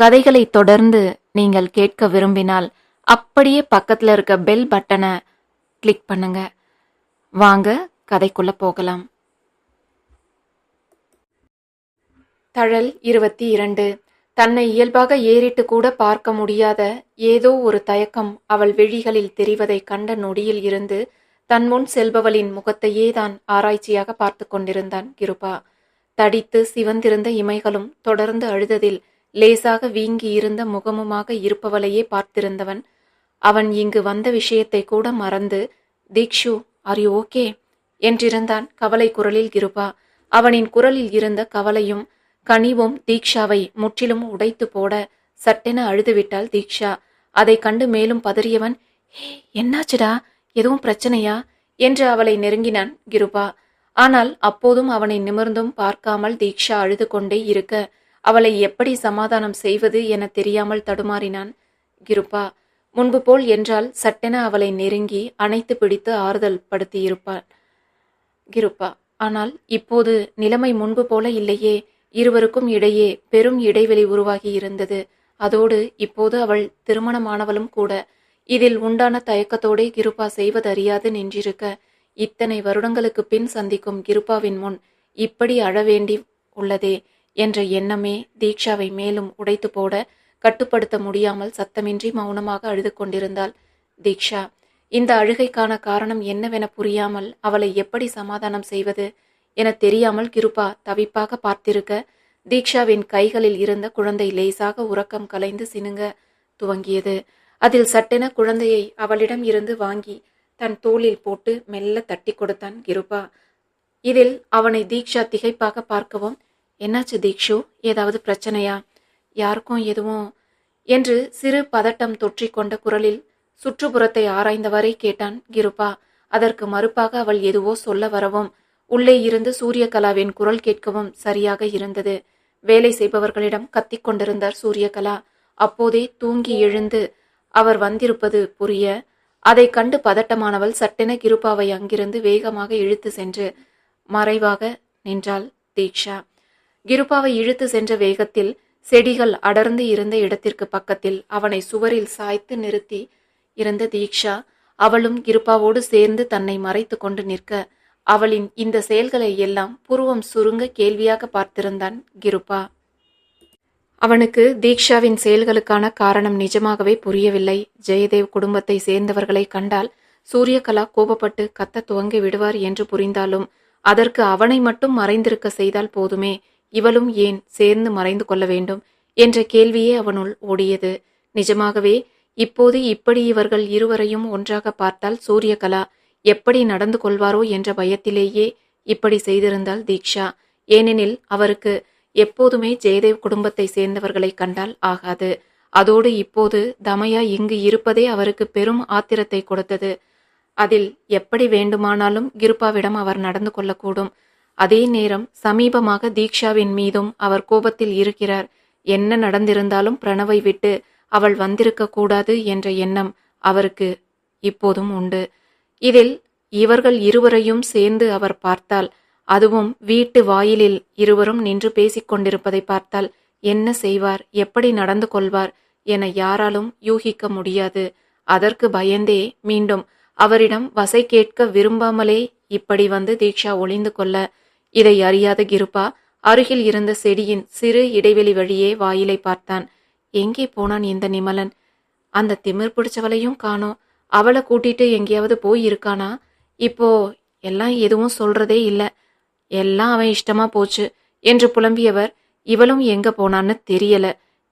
கதைகளை தொடர்ந்து நீங்கள் கேட்க விரும்பினால் அப்படியே பக்கத்தில் இருக்க பெல் பட்டனை கிளிக் பண்ணுங்க. வாங்க கதைக்குள்ள போகலாம். தழல் இருபத்தி இரண்டு. தன்னை இயல்பாக ஏறிட்டு கூட பார்க்க முடியாத ஏதோ ஒரு தயக்கம் அவள் விழிகளில் தெரிவதை கண்ட நொடியில் இருந்து தன் முன் செல்பவளின் முகத்தையே தான் ஆராய்ச்சியாக பார்த்து கொண்டிருந்தான் கிருபா. தடித்து சிவந்திருந்த இமைகளும் தொடர்ந்து அழுததில் லேசாக வீங்கி இருந்த முகமுமாக இருப்பவளையே பார்த்திருந்தவன். அவன் இங்கு வந்த விஷயத்தை கூட மறந்து தீக்ஷு ஆர் யூ ஓகே என்றிருந்தான் கவலை குரலில் கிருபா. அவனின் குரலில் இருந்த கவலையும் கனிவும் தீக்ஷாவை முற்றிலும் உடைத்து போட சட்டென அழுதுவிட்டாள் தீக்ஷா. அதை கண்டு மேலும் பதறியவன் "ஹே, என்னாச்சுடா? எதுவும் பிரச்சனையா? என்று அவளை நெருங்கினான் கிருபா. ஆனால் அப்போதும் அவனை நிமிர்ந்தும் பார்க்காமல் தீக்ஷா அழுது கொண்டே இருக்க அவளை எப்படி சமாதானம் செய்வது என தெரியாமல் தடுமாறினான். கிருபா முன்பு போல் என்றால் சட்டென அவளை நெருங்கி அணைத்து பிடித்து ஆறுதல் படுத்தியிருப்பான் கிருப்பா ஆனால் இப்போது நிலைமை முன்பு போல இல்லையே. இருவருக்கும் இடையே பெரும் இடைவெளி உருவாகி இருந்தது. அதோடு இப்போது அவள் திருமணமானவளும் கூட. இதில் உண்டான தயக்கத்தோடே கிருபா செய்வதறியாது நின்றிருக்க. இத்தனை வருடங்களுக்கு பின் சந்திக்கும் கிருபாவின் முன் இப்படி அழவேண்டி உள்ளதே. என்ற எண்ணமே தீக்ஷாவை மேலும் உடைத்து போட கட்டுப்படுத்த முடியாமல் சத்தமின்றி மௌனமாக அழுது கொண்டிருந்தாள். தீக்ஷா இந்த அழுகைக்கான காரணம் என்னவென புரியாமல் அவளை எப்படி சமாதானம் செய்வது என தெரியாமல் கிருபா தவிப்பாக பார்த்திருக்க தீக்ஷாவின் கைகளில் இருந்த குழந்தை லேசாக உறக்கம் கலைந்து சினுங்க துவங்கியது. அதில் சட்டென குழந்தையை அவளிடம் இருந்து வாங்கி தன் தோளில் போட்டு மெல்ல தட்டி கொடுத்தான் கிருபா. இதில் அவனை தீக்ஷா திகைப்பாக பார்க்கவும் என்னாச்சு தீக்ஷு? ஏதாவது பிரச்சனையா? யாருக்கும் எதுவும்? என்று சிறு பதட்டம் தொற்றிக்கொண்ட குரலில் சுற்றுப்புறத்தை ஆராய்ந்தவரை கேட்டான் கிருபா. அதற்கு மறுப்பாக அவள் எதுவோ சொல்ல வரவும் உள்ளே இருந்து சூரியகலாவின் குரல் கேட்கவும் சரியாக இருந்தது. வேலை செய்பவர்களிடம் கத்திக் கொண்டிருந்தார் சூரியகலா. அப்போதே தூங்கி எழுந்து அவர் வந்திருப்பது புரிய அதை கண்டு பதட்டமானவள் சட்டென கிருபாவை அங்கிருந்து வேகமாக இழுத்து சென்று மறைவாக நின்றாள் தீக்ஷா. கிருபாவை இழுத்து சென்ற வேகத்தில் செடிகள் அடர்ந்து இருந்த இடத்திற்கு பக்கத்தில் அவனை சுவரில் சாய்த்து நிறுத்தி இருந்த தீக்ஷா அவளும் கிருபாவோடு சேர்ந்து தன்னை மறைத்து கொண்டு நிற்க அவளின் இந்த செயல்களை எல்லாம் புருவம் சுருங்க கேள்வியாக பார்த்திருந்தான் கிருபா. அவனுக்கு தீக்ஷாவின் செயல்களுக்கான காரணம் நிஜமாகவே புரியவில்லை. ஜெயதேவ் குடும்பத்தை சேர்ந்தவர்களை கண்டால் சூரியகலா கோபப்பட்டு கத்த துவங்கி விடுவார் என்று புரிந்தாலும் அதற்கு அவனை மட்டும் மறைந்திருக்க செய்தால் போதுமே இவளும் ஏன் சேர்ந்து மறைந்து கொள்ள வேண்டும் என்ற கேள்வியே அவனுள் ஓடியது. நிஜமாகவே இப்போது இப்படி இவர்கள் இருவரையும் ஒன்றாக பார்த்தால் சூரியகலா எப்படி நடந்து கொள்வாரோ என்ற பயத்திலேயே இப்படி செய்திருந்தாள் தீக்ஷா. ஏனெனில் அவருக்கு எப்போதுமே ஜெயதேவ் குடும்பத்தை சேர்ந்தவர்களை கண்டால் ஆகாது. அதோடு இப்போது தமயா இங்கு இருப்பதே அவருக்கு பெரும் ஆத்திரத்தை கொடுத்தது. அதில் எப்படி வேண்டுமானாலும் கிருப்பாவிடம் அவர் நடந்து கொள்ளக்கூடும். அதே நேரம் சமீபமாக தீக்ஷாவின் மீதும் அவர் கோபத்தில் இருக்கிறார். என்ன நடந்திருந்தாலும் பிரணவை விட்டு அவள் வந்திருக்க கூடாது என்ற எண்ணம் அவருக்கு இப்போதும் உண்டு. இதில் இவர்கள் இருவரையும் சேர்ந்து அவர் பார்த்தால் அதுவும் வீட்டு வாயிலில் இருவரும் நின்று பேசிக்கொண்டிருப்பதை பார்த்தால் என்ன செய்வார் எப்படி நடந்து கொள்வார் என யாராலும் யூகிக்க முடியாது. அதற்கு பயந்தே மீண்டும் அவரிடம் வசை கேட்க விரும்பாமலே இப்படி வந்து தீக்ஷா ஒளிந்து கொள்ள இதை அறியாத கிருபா அருகில் இருந்த செடியின் சிறு இடைவெளி வழியே வாயிலை பார்த்தான். எங்கே போனான் இந்த நிமலன்? அந்த திமிர் பிடிச்சவளையும் காணோம். அவளை கூட்டிட்டு எங்கேயாவது போய் இருக்கானா? இப்போ எல்லாம் எதுவும் சொல்றதே இல்லை. எல்லாம் அவன் இஷ்டமா போச்சு என்று புலம்பியவர் இவளும் எங்க போனான்னு தெரியல.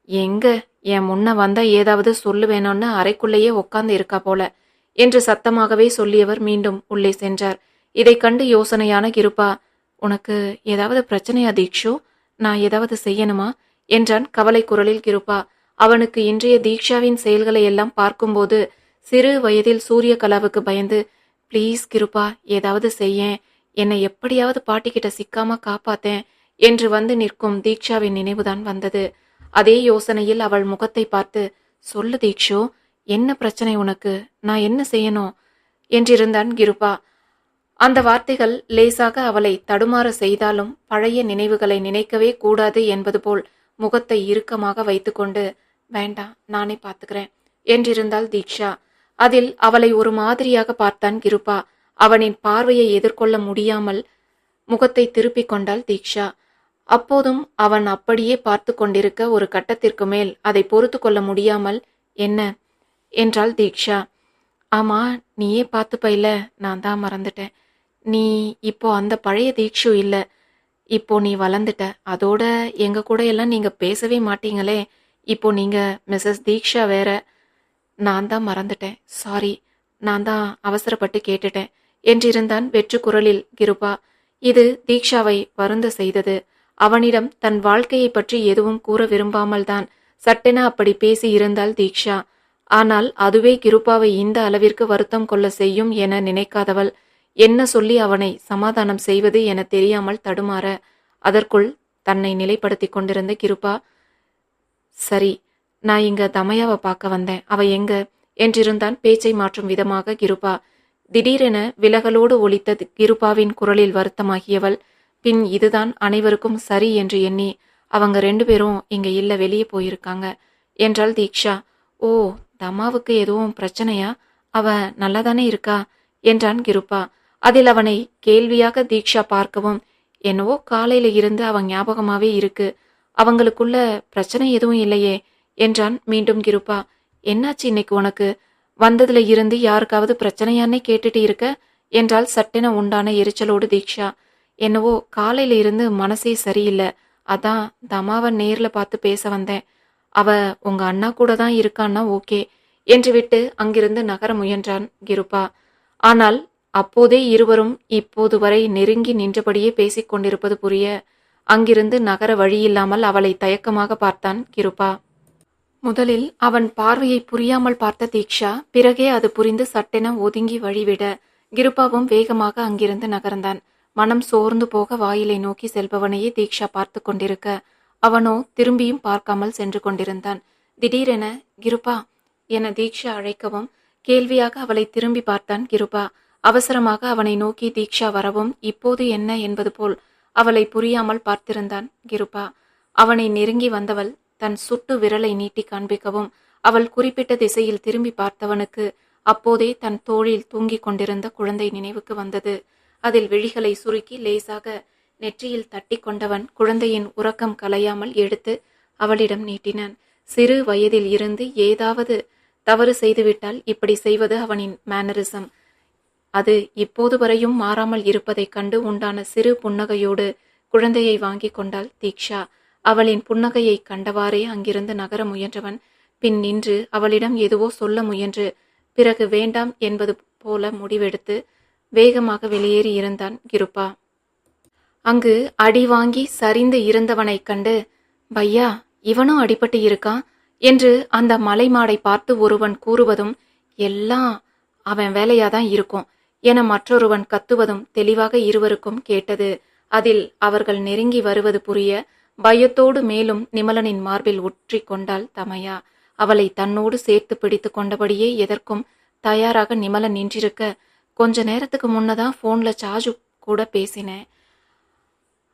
எங்க? என் முன்ன வந்தா ஏதாவது சொல்லுவேணும்னு அறைக்குள்ளேயே உட்கார்ந்து இருக்கா போல என்று சத்தமாகவே சொல்லியவர் மீண்டும் உள்ளே சென்றார். இதை கண்டு யோசனையான கிருப்பா உனக்கு ஏதாவது பிரச்சனையா தீக்ஷு? நான் ஏதாவது செய்யணுமா? என்றான் கவலை குரலில் கிருபா. அவனுக்கு இன்றைய தீக்ஷாவின் செயல்களை எல்லாம் பார்க்கும்போது சிறு வயதில் சூரிய கலாவுக்கு பயந்து ப்ளீஸ் கிருப்பா ஏதாவது செய்யேன். என்னை எப்படியாவது பாட்டிக்கிட்ட சிக்காம காப்பாத்தேன் என்று வந்து நிற்கும் தீக்ஷாவின் நினைவுதான் வந்தது. அதே யோசனையில் அவள் முகத்தை பார்த்து சொல்லு தீக்ஷு என்ன பிரச்சனை உனக்கு? நான் என்ன செய்யணும்? என்றிருந்தான் கிருபா. அந்த வார்த்தைகள் லேசாக அவளை தடுமாற செய்தாலும் பழைய நினைவுகளை நினைக்கவே கூடாது என்பது போல் முகத்தை இறுக்கமாக வைத்துக்கொண்டு வேண்டாம் நானே பார்த்துக்கிறேன் என்றிருந்தாள் தீக்ஷா. அதில் அவளை ஒரு மாதிரியாக பார்த்தான் கிருபா. அவனின் பார்வையை எதிர்கொள்ள முடியாமல் முகத்தை திருப்பிக் கொண்டாள் தீக்ஷா. அப்போதும் அவன் அப்படியே பார்த்து கொண்டிருக்க ஒரு கட்டத்திற்கு மேல் அதை பொறுத்து கொள்ள முடியாமல் என்ன? என்றாள் தீக்ஷா. ஆமா நீயே பார்த்துப்பையில நான் தான் மறந்துட்டேன். நீ இப்போ அந்த பழைய தீக்ஷு இல்லை. இப்போ நீ வளர்ந்துட்ட. அதோட எங்க கூட எல்லாம் நீங்க பேசவே மாட்டீங்களே. இப்போ நீங்க மிஸ்ஸஸ் தீக்ஷா வேற. நான் தான் மறந்துட்டேன். சாரி. நான் தான் அவசரப்பட்டு கேட்டுட்டேன். என்றிருந்தான் வெற்று குரலில் கிருபா. இது தீக்ஷாவை வருந்த செய்தது. அவனிடம் தன் வாழ்க்கையை பற்றி எதுவும் கூற விரும்பாமல் தான் சட்டென அப்படி பேசி இருந்தால் தீக்ஷா. ஆனால் அதுவே கிருபாவை இந்த அளவிற்கு வருத்தம் கொள்ள செய்யும் என நினைக்காதவள். என்ன சொல்லி அவனை சமாதானம் செய்வது என தெரியாமல் தடுமாற அதற்குள் தன்னை நிலைப்படுத்தி கொண்டிருந்த கிருபா சரி நான் இங்க தமையாவை பார்க்க வந்தேன். அவ எங்க? என்றிருந்தான் பேச்சை மாற்றும் விதமாக கிருபா. திடீரென விலகலோடு ஒலித்த கிருபாவின் குரலில் வருத்தமாகியவள் பின் இதுதான் அனைவருக்கும் சரி என்று எண்ணி அவங்க ரெண்டு பேரும் இங்க இல்ல வெளியே போயிருக்காங்க என்றாள் தீக்ஷா. ஓ தமாவுக்கு எதுவும் பிரச்சனையா? அவ நல்லாதானே இருக்கா? என்றான் கிருபா. அதில் அவனை கேள்வியாக தீக்ஷா பார்க்கவும் என்னவோ காலையில இருந்து அவன் ஞாபகமாவே இருக்கு. அவங்களுக்குள்ள பிரச்சனை எதுவும் இல்லையே என்றான் மீண்டும் கிருபா. என்னாச்சு இன்னைக்கு உனக்கு? வந்ததுல இருந்து யாருக்காவது பிரச்சனையானே கேட்டுட்டு இருக்க? என்றால் சட்டென உண்டான எரிச்சலோடு தீக்ஷா. என்னவோ காலையில இருந்து மனசே சரியில்லை. அதான் தமாவை நேர்ல பார்த்து பேச வந்தேன். அவ உங்க அண்ணா கூட தான் இருக்கான்னா ஓகே என்று விட்டு அங்கிருந்து நகர முயன்றான் கிருபா. ஆனால் அப்போதே இருவரும் இப்போது வரை நெருங்கி நின்றபடியே பேசிக் கொண்டிருப்பது புரிய அங்கிருந்து நகர வழியில்லாமல் அவளை தயக்கமாக பார்த்தான் கிருபா. முதலில் அவன் பார்வையை புரியாமல் பார்த்த தீக்ஷா பிறகே அது புரிந்து சட்டென ஒதுங்கி வழிவிட கிருபாவும் வேகமாக அங்கிருந்து நகர்ந்தான். மனம் சோர்ந்து போக வாயிலை நோக்கி செல்பவனையே தீக்ஷா பார்த்து கொண்டிருக்க அவனோ திரும்பியும் பார்க்காமல் சென்று கொண்டிருந்தான். திடீரென கிருபா என தீக்ஷா அழைக்கவும் கேள்வியாக அவளை திரும்பி பார்த்தான் கிருபா. அவசரமாக அவனை நோக்கி தீக்ஷா வரவும் இப்போது என்ன என்பது போல் அவளை புரியாமல் பார்த்திருந்தான் கிருபா. அவனை நெருங்கி வந்தவள் தன் சுட்டு விரலை நீட்டி காண்பிக்கவும் அவள் குறிப்பிட்ட திசையில் திரும்பி பார்த்தவனுக்கு அப்போதே தன் தோளில் தூங்கிக் கொண்டிருந்த குழந்தை நினைவுக்கு வந்தது. அதில் விழிகளை சுருக்கி லேசாக நெற்றியில் தட்டி கொண்டவன் குழந்தையின் உறக்கம் கலையாமல் எடுத்து அவளிடம் நீட்டினான். சிறு வயதில் இருந்து ஏதாவது தவறு செய்துவிட்டால் இப்படி செய்வது அவனின் மேனரிசம் அது இப்போது வரையும் மாறாமல் இருப்பதைக் கண்டு உண்டான சிறு புன்னகையோடு குழந்தையை வாங்கிக் கொண்டாள் தீக்ஷா. அவளின் புன்னகையை கண்டவாறே அங்கிருந்து நகர முயன்றவன் பின் நின்று அவளிடம் எதுவோ சொல்ல முயன்று பிறகு வேண்டாம் என்பது போல முடிவெடுத்து வேகமாக வெளியேறி இருந்தான் கிருபா. அங்கு அடி வாங்கி சரிந்து இருந்தவனைக் கண்டு பையா இவனும் அடிபட்டு இருக்கான் என்று அந்த மலைமாடை பார்த்து ஒருவன் கூறுவதும் எல்லாம் அவன் வேலையாதான் இருக்கும். என மற்றொருவன் கத்துவதும் தெளிவாக இருவருக்கும் கேட்டது. அதில் அவர்கள் நெருங்கி வருவது புரிய பயத்தோடு மேலும் நிமலனின் மார்பில் ஒற்றி கொண்டாள் தமையா. அவளை தன்னோடு சேர்த்து பிடித்து கொண்டபடியே எதற்கும் தயாராக நிமலன் நின்றிருக்க கொஞ்ச நேரத்துக்கு முன்னதான் ஃபோன்ல சார்ஜு கூட பேசினேன்.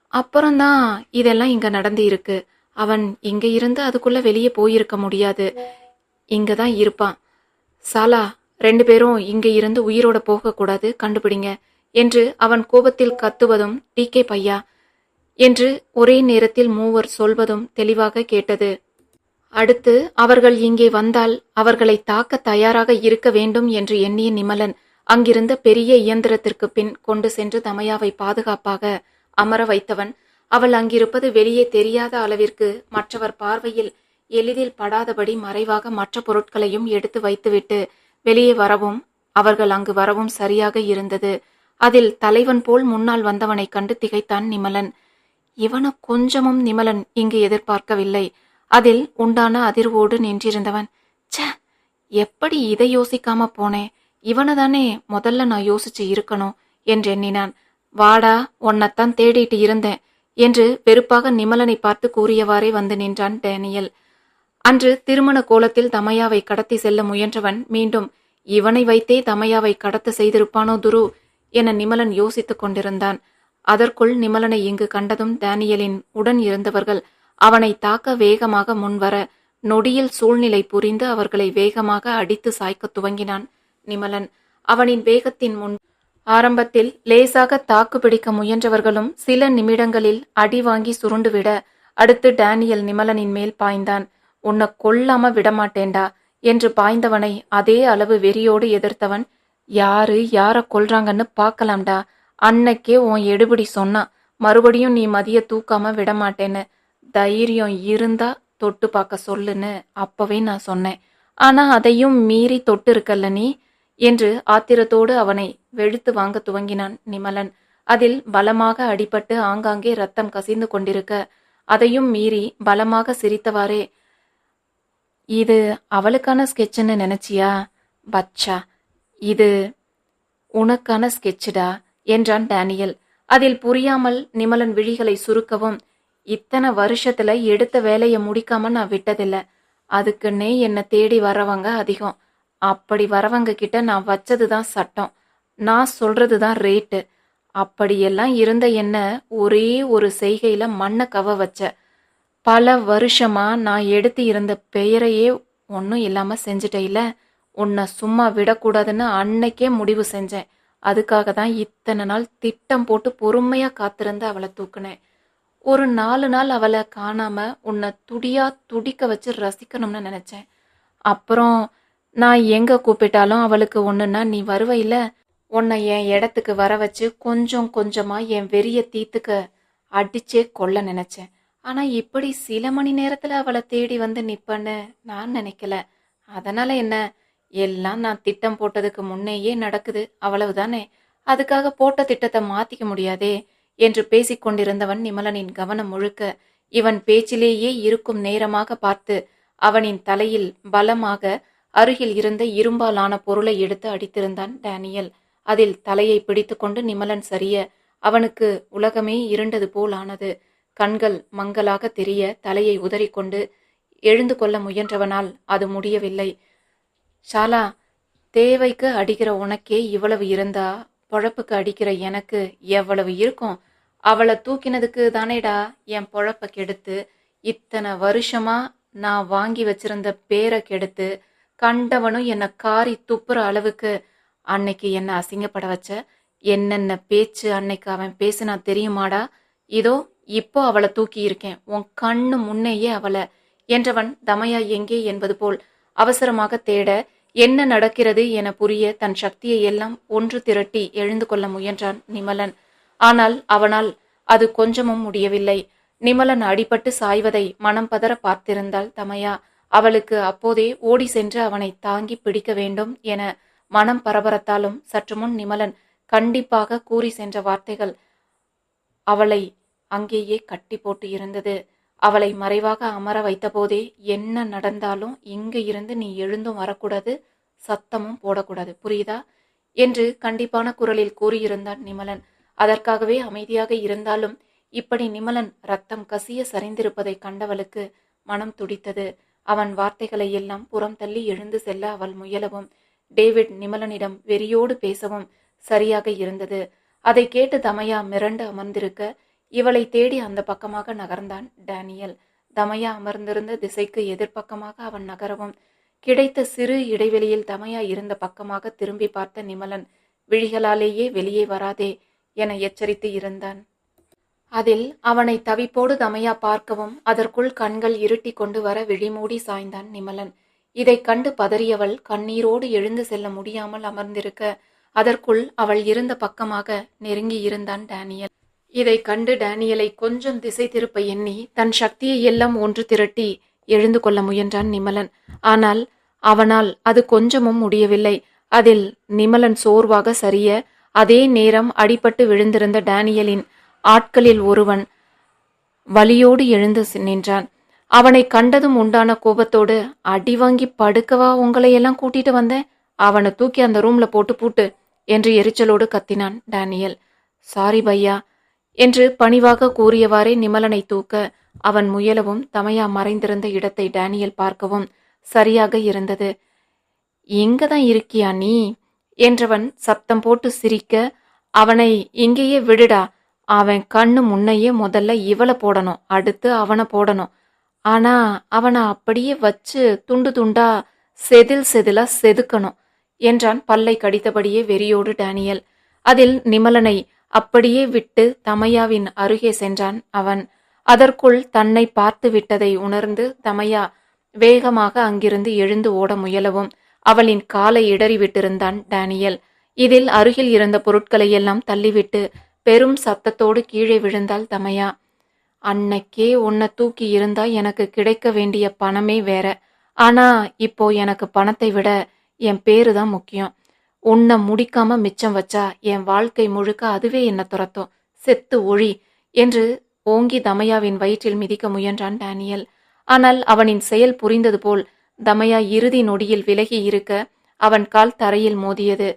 அப்புறம்தான் இதெல்லாம் இங்க நடந்து இருக்கு. அவன் இங்க இருந்து அதுக்குள்ள வெளியே போயிருக்க முடியாது. இங்க தான் இருப்பான். சாலா ரெண்டு பேரும் இங்கே இருந்து உயிரோட போகக்கூடாது கண்டுபிடிங்க என்று அவன் கோபத்தில் கத்துவதும் டி. கே. பையா என்று ஒரே நேரத்தில் மூவர் சொல்வதும் தெளிவாக கேட்டது. அடுத்து அவர்கள் இங்கே வந்தால் அவர்களை தாக்க தயாராக இருக்க வேண்டும் என்று எண்ணிய நிமலன் அங்கிருந்த பெரிய இயந்திரத்திற்கு பின் கொண்டு சென்று தமையாவை பாதுகாப்பாக அமர வைத்தவன். அவள் அங்கிருப்பது வெளியே தெரியாத அளவிற்கு மற்றவர் பார்வையில் எளிதில் படாதபடி மறைவாக மற்ற பொருட்களையும் எடுத்து வைத்துவிட்டு வெளியே வரவும் அவர்கள் அங்கு வரவும் சரியாக இருந்தது. அதில் தலைவன் போல் முன்னால் வந்தவனைக் கண்டு திகைத்தான் நிமலன். இவனை கொஞ்சமும் நிமலன் இங்கு எதிர்பார்க்கவில்லை. அதில் உண்டான அதிர்வோடு நின்றிருந்தவன் ச எப்படி இதை யோசிக்காம போனேன் இவனை தானே முதல்ல நான் யோசிச்சு இருக்கணும் என்று எண்ணினான். வாடா உன்னைத்தான் தேடிட்டு இருந்தேன் என்று வெறுப்பாக நிமலனை பார்த்து கூறியவாறே வந்து நின்றான் டேனியல். அன்று திருமண கோலத்தில் தமையாவை கடத்தி செல்ல முயன்றவன் மீண்டும் இவனை வைத்தே தமையாவை கடத்த செய்திருப்பானோ துரு? என நிமலன் யோசித்துக் கொண்டிருந்தான். அதற்குள் நிமலனை இங்கு கண்டதும் டேனியலின் உடன் இருந்தவர்கள் அவனை தாக்க வேகமாக முன்வர நொடியில் சூழ்நிலை புரிந்து அவர்களை வேகமாக அடித்து சாய்க்கத் துவங்கினான் நிமலன். அவனின் வேகத்தின் முன் ஆரம்பத்தில் லேசாக தாக்கு பிடிக்க முயன்றவர்களும் சில நிமிடங்களில் அடி வாங்கி சுருண்டுவிட அடுத்து டேனியல் நிமலனின் மேல் பாய்ந்தான். உன்னை கொல்லாம விடமாட்டேண்டா என்று பாய்ந்தவனை அதே அளவு வெறியோடு எதிர்த்தவன் யாரு யார கொல்றாங்கன்னு பார்க்கலாம்டா அன்னைக்கே உன் எடுபடி சொன்னான் மறுபடியும் நீ மதிய தூக்காம விடமாட்டேன்னு. தைரியம் இருந்தா தொட்டு பார்க்க சொல்லுன்னு அப்பவே நான் சொன்னேன். ஆனா அதையும் மீறி தொட்டு இருக்கல்ல நீ? என்று ஆத்திரத்தோடு அவனை வெளுத்து வாங்க துவங்கினான் நிமலன். அதில் பலமாக அடிபட்டு ஆங்காங்கே ரத்தம் கசிந்து கொண்டிருக்க அதையும் மீறி பலமாக சிரித்தவாறே இது அவளுக்கான ஸ்கெட்சுன்னு நினைச்சியா? பச்சா இது உனக்கான ஸ்கெட்சுடா என்றான் டேனியல். அதில் புரியாமல் நிமலன் விழிகளை சுருக்கவும் இத்தனை வருஷத்துல எடுத்த வேலையை முடிக்காம நான் விட்டதில்ல. அதுக்குன்னே என்னை தேடி வரவங்க அதிகம். அப்படி வரவங்க கிட்ட நான் வச்சது தான் சட்டம். நான் சொல்றதுதான் ரேட்டு அப்படியெல்லாம் இருந்த என்ன ஒரே ஒரு செய்கையில மண்ணை கவ வச்ச. பல வருஷமாக நான் எடுத்து இருந்த பெயரையே ஒன்றும் இல்லாம இல்லை. உன்னை சும்மா விடக்கூடாதுன்னு அன்னைக்கே முடிவு செஞ்சேன். அதுக்காக தான் இத்தனை நாள் திட்டம் போட்டு பொறுமையாக காத்திருந்து அவளை தூக்குனேன். ஒரு நாலு நாள் அவளை காணாம உன்னை துடியா துடிக்க வச்சு ரசிக்கணும்னு நினைச்சேன். அப்புறம் நான் எங்க கூப்பிட்டாலும் அவளுக்கு ஒண்ணுன்னா நீ வருவையில உன்னை என் இடத்துக்கு வர வச்சு கொஞ்சம் கொஞ்சமா என் வெறிய தீத்துக்க அடிச்சே கொல்ல நினைச்சேன். ஆனா இப்படி சில மணி நேரத்துல அவளை தேடி வந்து நிப்பன்னு நான் நினைக்கல. அதனால என்ன? எல்லாம் நான் திட்டம் போட்டதுக்கு முன்னேயே நடக்குது. அவ்வளவுதானே? அதுக்காக போட்ட திட்டத்தை மாத்திக்க முடியாதே? என்று பேசிக் கொண்டிருந்தவன் நிமலனின் கவனம் முழுக்க இவன் பேச்சிலேயே இருக்கும் நேரமாக பார்த்து அவனின் தலையில் பலமாக அருகில் இருந்த இரும்பாலான பொருளை எடுத்து அடித்திருந்தான் டேனியல். அதில் தலையை பிடித்துக்கொண்டு நிமலன் சரிய அவனுக்கு உலகமே இருண்டது போல் ஆனது. கண்கள் மங்கலாக தெரிய தலையை உதறிக்கொண்டு எழுந்து கொள்ள முயன்றவனால் அது முடியவில்லை. ஷாலா தேவைக்கு அடிக்கிற உனக்கே இவ்வளவு இருந்தா பொழப்புக்கு அடிக்கிற எனக்கு எவ்வளவு இருக்கும்? அவளை தூக்கினதுக்கு தானேடா என் பொழப்ப கெடுத்து? இத்தனை வருஷமா நான் வாங்கி வச்சிருந்த பேரை கெடுத்து கண்டவனும் என்னை காரி துப்புற அளவுக்கு அன்னைக்கு என்னை அசிங்கப்பட வச்ச? என்னென்ன பேச்சு அன்னைக்கு அவன் பேசினா தெரியுமாடா? இதோ இப்போ அவளை தூக்கி இருக்கேன். உன் கண்ணு முன்னேயே அவளை. என்றவன் தமையா எங்கே என்பது போல் அவசரமாக தேட என்ன நடக்கிறது என புரிய தன் சக்தியை எல்லாம் ஒன்று திரட்டி எழுந்து கொள்ள முயன்றான் நிமலன். ஆனால் அவனால் அது கொஞ்சமும் முடியவில்லை. நிமலன் அடிபட்டு சாய்வதை மனம் பதற பார்த்திருந்தாள் தமையா. அவளுக்கு அப்போதே ஓடி சென்று அவனை தாங்கி பிடிக்க வேண்டும் என மனம் பரபரத்தாலும் சற்று முன் நிமலன் கண்டிப்பாக கூறி சென்ற வார்த்தைகள் அவளை அங்கேயே கட்டி போட்டு இருந்தது. அவளை மறைவாக அமர வைத்தபோதே என்ன நடந்தாலும் இங்கு இருந்து நீ எழுந்தும் வரக்கூடாது சத்தமும் போடக்கூடாது புரியுதா? என்று கண்டிப்பான குரலில் கூறியிருந்தான் நிமலன். அதற்காகவே அமைதியாக இருந்தாலும் இப்படி நிமலன் ரத்தம் கசிய சரிந்திருப்பதை கண்டவளுக்கு மனம் துடித்தது. அவன் வார்த்தைகளை எல்லாம் புறம் தள்ளி எழுந்து செல்ல அவள் முயலவும். டேவிட் நிமலனிடம் வெறியோடு பேசவும் சரியாக இருந்தது. அதை கேட்டு தமையா மிரண்டு அமர்ந்திருக்க இவளை தேடி அந்த பக்கமாக நகர்ந்தான் டேனியல். தமையா அமர்ந்திருந்த திசைக்கு எதிர்ப்பக்கமாக அவன் நகரவும். கிடைத்த சிறு இடைவெளியில் தமையா இருந்த பக்கமாக திரும்பி பார்த்த நிமலன் விழிகளாலேயே வெளியே வராதே என எச்சரித்து இருந்தான். அதில் அவனை தவிப்போடு தமையா பார்க்கவும் அதற்குள் கண்கள் இருட்டி கொண்டு வர விழிமூடி சாய்ந்தான் நிமலன். இதைக் கண்டு பதறியவள் கண்ணீரோடு எழுந்து செல்ல முடியாமல் அமர்ந்திருக்க அதற்குள் அவள் இருந்த பக்கமாக நெருங்கி இருந்தான் டேனியல். இதை கண்டு டேனியலை கொஞ்சம் திசை திருப்ப எண்ணி தன் சக்தியை எல்லாம் ஒன்று திரட்டி எழுந்து கொள்ள முயன்றான் நிமலன். ஆனால் அவனால் அது கொஞ்சமும் முடியவில்லை. அதில் நிமலன் சோர்வாக சரிய அதே நேரம் அடிபட்டு விழுந்திருந்த டேனியலின் ஆட்களில் ஒருவன் வலியோடு எழுந்து நின்றான். அவனை கண்டதும் உண்டான கோபத்தோடு அடி வாங்கி படுக்கவா உங்களை எல்லாம் கூட்டிட்டு வந்தேன் அவனை தூக்கி அந்த ரூம்ல போட்டு பூட்டு என்று எரிச்சலோடு கத்தினான் டேனியல். சாரி பையா என்று பணிவாக கூறியவாறே நிமலனை தூக்க அவன் முயலவும் தமையா மறைந்திருந்த இடத்தை டேனியல் பார்க்கவும் சரியாக இருந்தது. இங்கதான் இருக்கியா நீ? என்றவன் சத்தம் போட்டு சிரிக்க அவனை இங்கேயே விடுடா. அவன் கண்ணு முன்னையே முதல்ல இவளை போடணும் அடுத்து அவனை போடணும். ஆனா அவனை அப்படியே வச்சு துண்டு துண்டா செதில் செதிலா செதுக்கணும் என்றான் பல்லை கடித்தபடியே வெறியோடு டேனியல். அதில் நிமலனை அப்படியே விட்டு தமையாவின் அருகே சென்றான் அவன். அதற்குள் தன்னை பார்த்து விட்டதை உணர்ந்து தமையா வேகமாக அங்கிருந்து எழுந்து ஓட முயலவும். அவளின் காலை இடறிவிட்டிருந்தான் டேனியல். இதில் அருகில் இருந்த பொருட்களை எல்லாம் தள்ளிவிட்டு பெரும் சத்தத்தோடு கீழே விழுந்தாள் தமையா. அன்னைக்கே உன்னை தூக்கி இருந்தா எனக்கு கிடைக்க வேண்டிய பணமே வேற. ஆனா இப்போ எனக்கு பணத்தை விட என் பேரு தான் முக்கியம். உன்னை முடிக்காம மிச்சம் வச்சா என் வாழ்க்கை முழுக்க அதுவே என்னை துரத்தும். செத்து ஒழி என்று ஓங்கி தமையாவின் வயிற்றில் மிதிக்க முயன்றான் டேனியல். ஆனால் அவனின் செயல் புரிந்தது போல் தமையா இறுதி நொடியில் விலகி இருக்க அவன் கால் தரையில் மோதியது.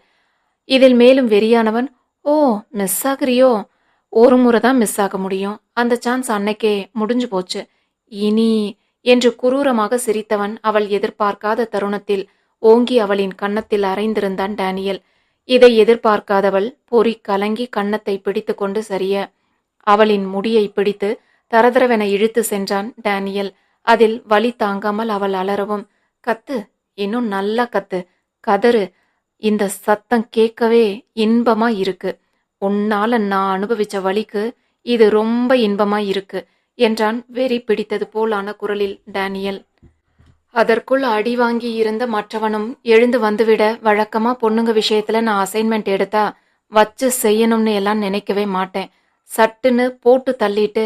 இதில் மேலும் வெறியானவன் ஓ மிஸ் ஆகுறியோ? ஒரு முறை தான் மிஸ் ஆக முடியும். அந்த சான்ஸ் அன்னைக்கே முடிஞ்சு போச்சு. இனி என்று குரூரமாக சிரித்தவன் அவள் எதிர்பார்க்காத தருணத்தில் ஓங்கி அவளின் கன்னத்தில் அரைந்திருந்தான் டேனியல். இதை எதிர்பார்க்காதவள் பொறி கலங்கி கன்னத்தை பிடித்துக்கொண்டு சரிய அவளின் முடியை பிடித்து தரதரவென இழுத்து சென்றான் டேனியல். அதில் வலி தாங்காமல் அவள் அலறவும் கத்து இன்னும் நல்லா கத்து கதறு இந்த சத்தம் கேட்கவே இன்பமா இருக்கு. உன்னால நான் அனுபவிச்ச வழிக்கு இது ரொம்ப இன்பமா இருக்கு என்றான் வெறி பிடித்தது போலான குரலில் டேனியல். அதற்குள் அடி வாங்கி இருந்த மற்றவனும் எழுந்து வந்துவிட வழக்கமா பொண்ணுங்க விஷயத்துல நான் அசைன்மெண்ட் எடுத்தா வச்சு செய்யணும்னு எல்லாம் நினைக்கவே மாட்டேன். சட்டுன்னு போட்டு தள்ளிட்டு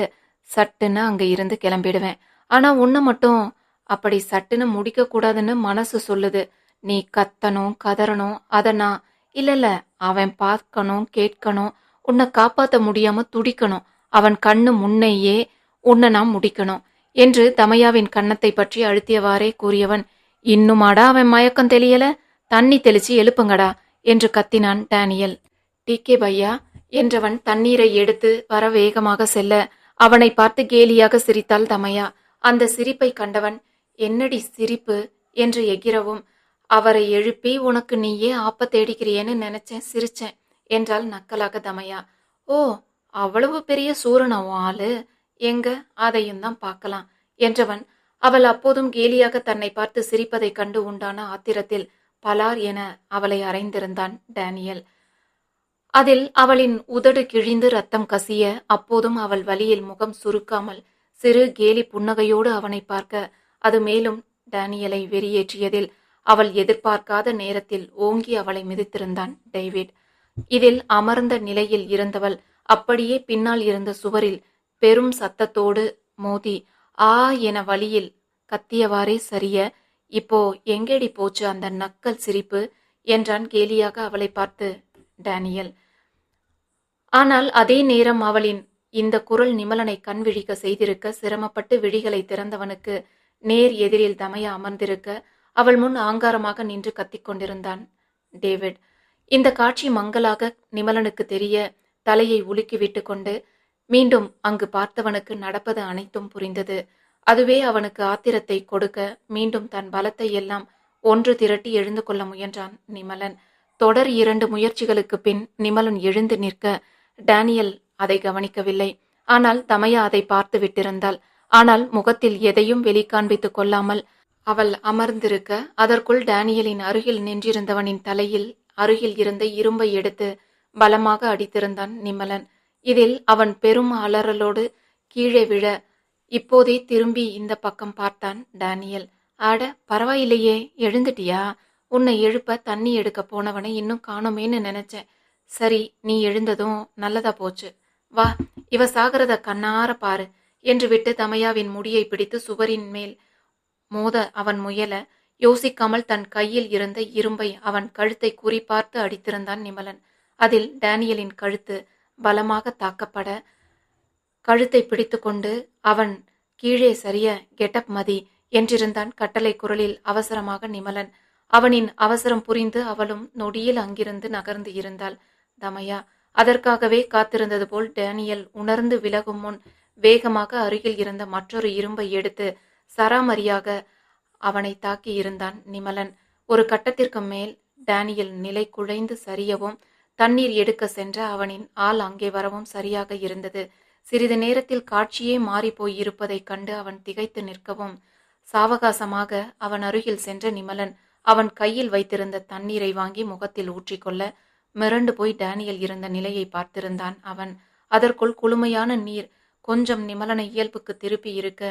சட்டுன்னு அங்க இருந்து கிளம்பிடுவேன். ஆனா உன்னை மட்டும் அப்படி சட்டுன்னு முடிக்க கூடாதுன்னு மனசு சொல்லுது. நீ கத்தணும் கதறணும் அதை நான் இல்ல இல்ல அவன் பார்க்கணும் கேட்கணும். உன்னை காப்பாத்த முடியாம துடிக்கணும். அவன் கண்ணு முன்னையே உன்னை நான் முடிக்கணும். என்று தமையாவின் கன்னத்தை பற்றி அழுத்தியவாறே கூறியவன் இன்னுமாடா அவன் மயக்கம் தெளியல? தண்ணி தெளிச்சு எழுப்புங்கடா என்று கத்தினான் டேனியல். டி. கே. பையா என்றவன் தண்ணீரை எடுத்து வர வேகமாக செல்ல அவனை பார்த்து கேலியாக சிரித்தாள் தமையா. அந்த சிரிப்பை கண்டவன் என்னடி சிரிப்பு? என்று எகிரவும் அவரை எழுப்பி உனக்கு நீயே ஆப்ப தேடிக்கிறியேன்னு நினைச்சேன் சிரிச்சேன் என்றாள் நக்கலாக தமையா. ஓ அவ்வளவு பெரிய சூரனா ஆளு? எங்க? அதையும் தான் பார்க்கலாம் என்றவன் அவள் அப்போதும் கேலியாக தன்னை பார்த்து சிரிப்பதைக் கண்டு உண்டான ஆத்திரத்தில் பலார் என அவளை அறைந்திருந்தான் டேனியல். அதில் அவளின் உதடு கிழிந்து ரத்தம் கசிய அப்போதும் அவள் வலியில் முகம் சுருக்காமல் சிறு கேலி புன்னகையோடு அவனை பார்க்க அது மேலும் டேனியலை வெறியேற்றியதில் அவள் எதிர்பார்க்காத நேரத்தில் ஓங்கி அவளை மிதித்திருந்தான் டேவிட். இதில் அமர்ந்த நிலையில் இருந்தவள் அப்படியே பின்னால் இருந்த சுவரில் பெரும் சத்தத்தோடு மோதி ஆ என வழியில் கத்தியவாறே சரிய இப்போ எங்கேடி போச்சு அந்த நக்கல் சிரிப்பு? என்றான் கேலியாக அவளை பார்த்து டேனியல் ஆனால் அதே நேரம் அவளின் இந்த குரல் நிமலனை கண் விழிக்க செய்திருக்க சிரமப்பட்டு விழிகளை திறந்தவனுக்கு நேர் எதிரில் தமைய அமர்ந்திருக்க அவள் முன் ஆங்காரமாக நின்று கத்திக்கொண்டிருந்தான் டேவிட் இந்த காட்சி மங்கலாக நிமலனுக்கு தெரிய தலையை உலுக்கி விட்டு கொண்டு மீண்டும் அங்கு பார்த்தவனுக்கு நடப்பது அனைத்தும் புரிந்தது. அதுவே அவனுக்கு ஆத்திரத்தை கொடுக்க மீண்டும் தன் பலத்தை எல்லாம் ஒன்று திரட்டி எழுந்து கொள்ள முயன்றான் நிமலன். தொடர் இரண்டு முயற்சிகளுக்கு பின் நிமலன் எழுந்து நிற்க டேனியல் அதை கவனிக்கவில்லை. ஆனால் தமையா அதை பார்த்து விட்டிருந்தாள். ஆனால் முகத்தில் எதையும் வெளிக்காண்பித்துக் கொள்ளாமல் அவள் அமர்ந்திருக்க அதற்குள் டேனியலின் அருகில் நின்றிருந்தவனின் தலையில் அருகில் இருந்த இரும்பை எடுத்து பலமாக அடித்திருந்தான் நிமலன். இதில் அவன் பெரும் அலறலோடு கீழே விழ இப்போதே திரும்பி இந்த பக்கம் பார்த்தான் டேனியல். ஆட பரவாயில்லையே எழுந்துட்டியா? உன்னை எழுப்ப தண்ணி எடுக்க போனவனை இன்னும் காணோமேன்னு நினைச்சேன். சரி நீ எழுந்ததும் நல்லதா போச்சு. வா இவ சாகிறத கண்ணார பாரு என்று விட்டு தமையாவின் முடியை பிடித்து சுவரின் மேல் மோத அவன் முயல யோசிக்காமல் தன் கையில் இருந்த இரும்பை அவன் கழுத்தை குறிப்பார்த்து அடித்திருந்தான் நிமலன். அதில் டேனியலின் கழுத்து பலமாக தாக்கப்பட கழுத்தை பிடித்துக்கொண்டு அவன் கீழே சரிய கெட்டப் மதி என்றிருந்தான் கட்டளை குரலில் அவசரமாக நிமலன். அவனின் அவசரம் புரிந்து அவளும் நொடியில் அங்கிருந்து நகர்ந்து இருந்தாள். தமையா அதற்காகவே காத்திருந்தது போல் டேனியல் உணர்ந்து விலகும் முன் வேகமாக அருகில் இருந்த மற்றொரு இரும்பை எடுத்து சராமரியாக அவனை தாக்கி இருந்தான் நிமலன். ஒரு கட்டத்திற்கு மேல் டேனியல் நிலை குழைந்து சரியவும் தண்ணீர் எடுக்க சென்ற அவனின் ஆள் அங்கே வரவும் சரியாக இருந்தது. சிறிது நேரத்தில் காட்சியே மாறிப்போய் இருப்பதைக் கண்டு அவன் திகைத்து நிற்கவும் சாவகாசமாக அவன் அருகில் சென்ற நிமலன் அவன் கையில் வைத்திருந்த தண்ணீரை வாங்கி முகத்தில் ஊற்றிக்கொள்ள மிரண்டு போய் டேனியல் இருந்த நிலையை பார்த்திருந்தான் அவன். அதற்குள் குளுமையான நீர் கொஞ்சம் நிமலனை இயல்புக்கு திருப்பி இருக்க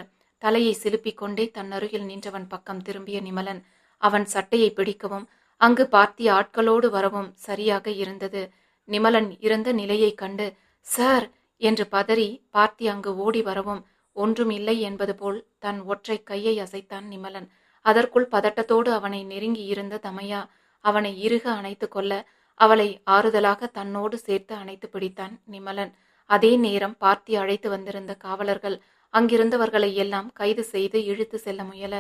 தலையை சிலுப்பிக் கொண்டே தன் அருகில் நின்றவன் பக்கம் திரும்பிய நிமலன் அவன் சட்டையை பிடிக்கவும் அங்கு பார்த்தி ஆட்களோடு வரவும் சரியாக இருந்தது. நிமலன் இருந்த நிலையைக் கண்டு சார்! என்று பதறி பார்த்தி அங்கு ஓடி வரவும் ஒன்றும் இல்லை என்பது போல் தன் ஒற்றை கையை அசைத்தான் நிமலன். அதற்குள் பதட்டத்தோடு அவனை நெருங்கி இருந்த தமையா அவனை இறுக அணைத்து கொள்ள அவளை ஆறுதலாக தன்னோடு சேர்த்து அணைத்து பிடித்தான் நிமலன். அதே நேரம் பார்த்தி அழைத்து வந்திருந்த காவலர்கள் அங்கிருந்தவர்களை எல்லாம் கைது செய்து இழுத்து செல்ல முயல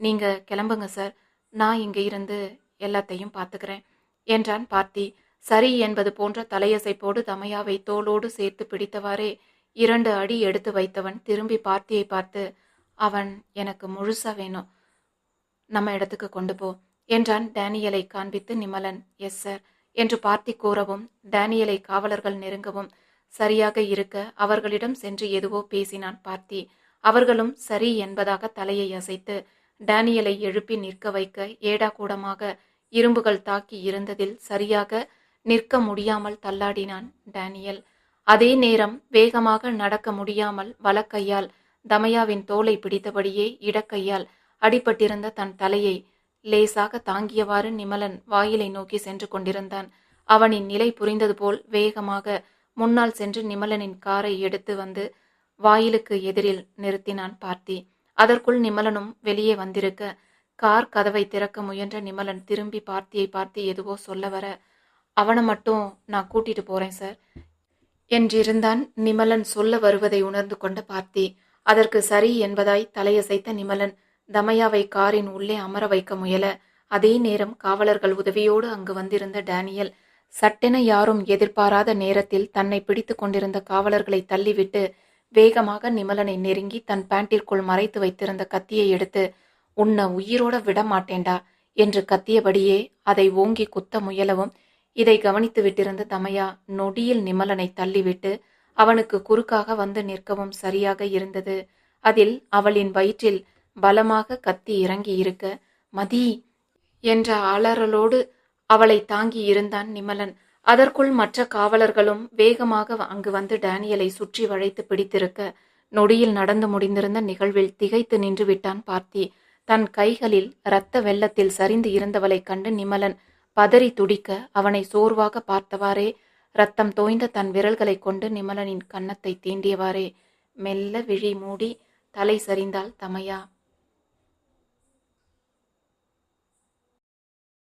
நீங்க கிளம்புங்க சார். நான் இங்க இருந்து எல்லாத்தையும் பார்த்துக்கிறேன் என்றான் பார்த்தி. சரி என்பது போன்ற தலையசைப்போடு தமையாவை தோளோடு சேர்த்து பிடித்தவாறே இரண்டு அடி எடுத்து வைத்தவன் திரும்பி பார்த்தியை பார்த்து அவன் எனக்கு முழுசா வேணும். நம்ம இடத்துக்கு கொண்டு போ என்றான் டேனியலை காண்பித்து நிமலன். எஸ் சார் என்று பார்த்தி கூறவும் டேனியலை காவலர்கள் நெருங்கவும் சரியாக இருக்க அவர்களிடம் சென்று எதுவோ பேசினான் பார்த்தி. அவர்களும் சரி என்பதாக தலையை அசைத்து டேனியலை எழுப்பி நிற்க வைக்க ஏடா கூடமாக இரும்புகள் தாக்கி இருந்ததில் சரியாக நிற்க முடியாமல் தள்ளாடினான் டேனியல். அதே நேரம் வேகமாக நடக்க முடியாமல் வலக்கையால் தமையாவின் தோலை பிடித்தபடியே இடக்கையால் அடிபட்டிருந்த தன் தலையை லேசாக தாங்கியவாறு நிமலன் வாயிலை நோக்கி சென்று கொண்டிருந்தான். அவனின் நிலை புரிந்தது போல் வேகமாக முன்னால் சென்று நிமலனின் காரை எடுத்து வந்து வாயிலுக்கு எதிரில் நிறுத்தினான் பார்த்தி. அதற்குள் நிமலனும் வெளியே வந்திருக்க கார் கதவை திறக்க முயன்ற நிமலன் திரும்பி பார்த்தியை பார்த்து எதுவோ சொல்ல வர அவனை மட்டும் நான் கூட்டிட்டு போறேன் சார் என்றிருந்தான் நிமலன் சொல்ல வருவதை உணர்ந்து கொண்ட பார்த்தி. அதற்கு சரி என்பதாய் தலையசைத்த நிமலன் தமையாவை காரின் உள்ளே அமர வைக்க முயல. அதே நேரம் காவலர்கள் உதவியோடு அங்கு வந்திருந்த டேனியல் சட்டென யாரும் எதிர்பாராத நேரத்தில் தன்னை பிடித்து கொண்டிருந்த காவலர்களை தள்ளிவிட்டு வேகமாக நிமலனை நெருங்கி தன் பேண்டிற்குள் மறைத்து வைத்திருந்த கத்தியை எடுத்து உன்னை உயிரோட விட மாட்டேன்டா என்று கத்தியபடியே அதை ஓங்கி குத்த முயலவும் இதை கவனித்து விட்டிருந்த தமையா நொடியில் நிமலனை தள்ளிவிட்டு அவனுக்கு குறுக்காக வந்து நிற்கவும் சரியாக இருந்தது. அதில் அவளின் வயிற்றில் பலமாக கத்தி இறங்கி இருக்க மதி என்ற அலறலோடு அவளை தாங்கி இருந்தான் நிமலன். அதற்குள் மற்ற காவலர்களும் வேகமாக அங்கு வந்து டேனியலை சுற்றி வளைத்து பிடித்திருக்க நொடியில் நடந்து முடிந்திருந்த நிகழ்வில் திகைத்து நின்று விட்டான் பார்த்தி. தன் கைகளில் இரத்த வெள்ளத்தில் சரிந்து இருந்தவளைக் கண்டு நிமலன் பதறி துடிக்க அவனை சோர்வாக பார்த்தவாறே ரத்தம் தோய்ந்த தன் விரல்களைக் கொண்டு நிமலனின் கன்னத்தை தீண்டியவாறே. மெல்ல விழி மூடி தலை சரிந்தாள் தமையா.